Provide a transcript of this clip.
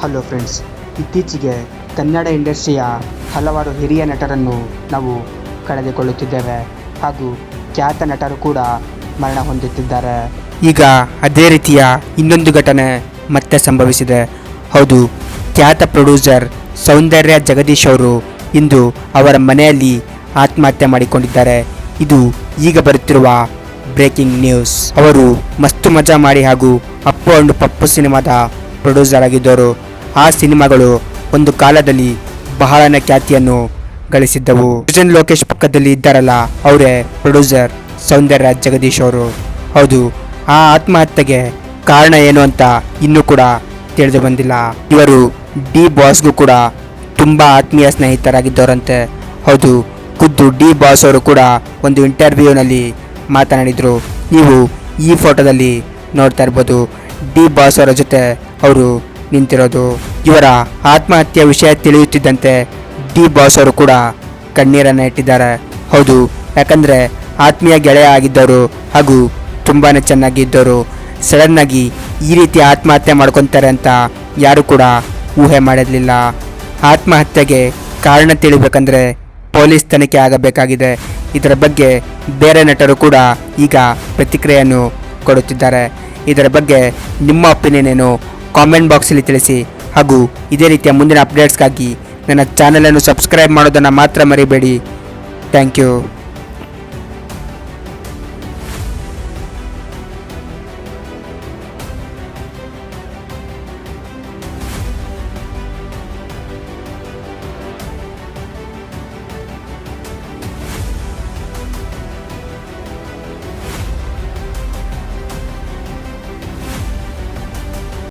Hello friends, ಇತ್ತೀಚೆಗೆ ಕನ್ನಡ ಇಂಡಸ್ಟ್ರಿಯ ಹಲವಾರು ಹಿರಿಯ ನಟರನ್ನು ನಾವು ಕಳೆದುಕೊಳ್ಳುತ್ತಿದ್ದೇವೆ ಹಾಗೂ ಖ್ಯಾತ ನಟರು ಕೂಡ ಮರಣ ಹೊಂದುತ್ತಿದ್ದಾರೆ. ಈಗ ಅದೇ ರೀತಿಯ ಇನ್ನೊಂದು ಘಟನೆ ಮತ್ತೆ ಸಂಭವಿಸಿದೆ. ಹೌದು, ಖ್ಯಾತ ಪ್ರೊಡ್ಯೂಸರ್ ಸೌಂದರ್ಯ ಜಗದೀಶ್ ಅವರು ಇಂದು ಅವರ ಮನೆಯಲ್ಲಿ ಆತ್ಮಹತ್ಯೆ ಮಾಡಿಕೊಂಡಿದ್ದಾರೆ. ಇದು ಈಗ ಬರುತ್ತಿರುವ ಬ್ರೇಕಿಂಗ್ ನ್ಯೂಸ್. ಅವರು ಮಸ್ತು ಮಜಾ ಮಾಡಿ ಹಾಗೂ ಅಪ್ಪು ಅಂಡ್ ಪಪ್ಪು ಸಿನಿಮಾದ ಪ್ರೊಡ್ಯೂಸರ್ ಆಗಿದ್ದರು ಆ ಸಿನಿಮಾಗಳು ಒಂದು ಕಾಲದಲ್ಲಿ ಬಹಳನೇ ಖ್ಯಾತಿಯನ್ನು ಗಳಿಸಿದ್ದವು. ಸೃಜನ್ ಲೋಕೇಶ್ ಪಕ್ಕದಲ್ಲಿ ಇದ್ದಾರಲ್ಲ ಅವರೇ ಪ್ರೊಡ್ಯೂಸರ್ ಸೌಂದರ್ಯ ಜಗದೀಶ್ ಅವರು. ಹೌದು, ಆ ಆತ್ಮಹತ್ಯೆಗೆ ಕಾರಣ ಏನು ಅಂತ ಇನ್ನೂ ಕೂಡ ತಿಳಿದು ಬಂದಿಲ್ಲ. ಇವರು ಡಿ ಬಾಸ್ಗೂ ಕೂಡ ತುಂಬ ಆತ್ಮೀಯ ಸ್ನೇಹಿತರಾಗಿದ್ದವರಂತೆ. ಹೌದು, ಖುದ್ದು ಡಿ ಬಾಸ್ ಅವರು ಕೂಡ ಒಂದು ಇಂಟರ್ವ್ಯೂನಲ್ಲಿ ಮಾತನಾಡಿದರು. ನೀವು ಈ ಫೋಟೋದಲ್ಲಿ ನೋಡ್ತಾ ಇರ್ಬೋದು, ಡಿ ಬಾಸ್ ಅವರ ಜೊತೆ ಅವರು ನಿಂತಿರೋದು. ಇವರ ಆತ್ಮಹತ್ಯೆ ವಿಷಯ ತಿಳಿಯುತ್ತಿದ್ದಂತೆ ಡಿ ಬಾಸ್ ಅವರು ಕೂಡ ಕಣ್ಣೀರನ್ನು ಇಟ್ಟಿದ್ದಾರೆ. ಹೌದು, ಯಾಕಂದರೆ ಆತ್ಮೀಯ ಗೆಳೆಯ ಆಗಿದ್ದವರು ಹಾಗೂ ತುಂಬಾ ಚೆನ್ನಾಗಿ ಇದ್ದವರು ಸಡನ್ನಾಗಿ ಈ ರೀತಿ ಆತ್ಮಹತ್ಯೆ ಮಾಡ್ಕೊತಾರೆ ಅಂತ ಯಾರು ಕೂಡ ಊಹೆ ಮಾಡಿರಲಿಲ್ಲ. ಆತ್ಮಹತ್ಯೆಗೆ ಕಾರಣ ತಿಳಿಬೇಕಂದ್ರೆ ಪೊಲೀಸ್ ತನಿಖೆ ಆಗಬೇಕಾಗಿದೆ. ಇದರ ಬಗ್ಗೆ ಬೇರೆ ನಟರು ಕೂಡ ಈಗ ಪ್ರತಿಕ್ರಿಯೆಯನ್ನು ಕೊಡುತ್ತಿದ್ದಾರೆ. ಇದರ ಬಗ್ಗೆ ನಿಮ್ಮ ಒಪಿನಿಯನ್ ಏನು? ಕಾಮೆಂಟ್ ಬಾಕ್ಸಲ್ಲಿ ತಿಳಿಸಿ. ಹಾಗೂ ಇದೇ ರೀತಿಯ ಮುಂದಿನ ಅಪ್ಡೇಟ್ಸ್ಗಾಗಿ ನನ್ನ ಚಾನಲನ್ನು ಸಬ್ಸ್ಕ್ರೈಬ್ ಮಾಡೋದನ್ನು ಮಾತ್ರ ಮರಿಬೇಡಿ. Thank you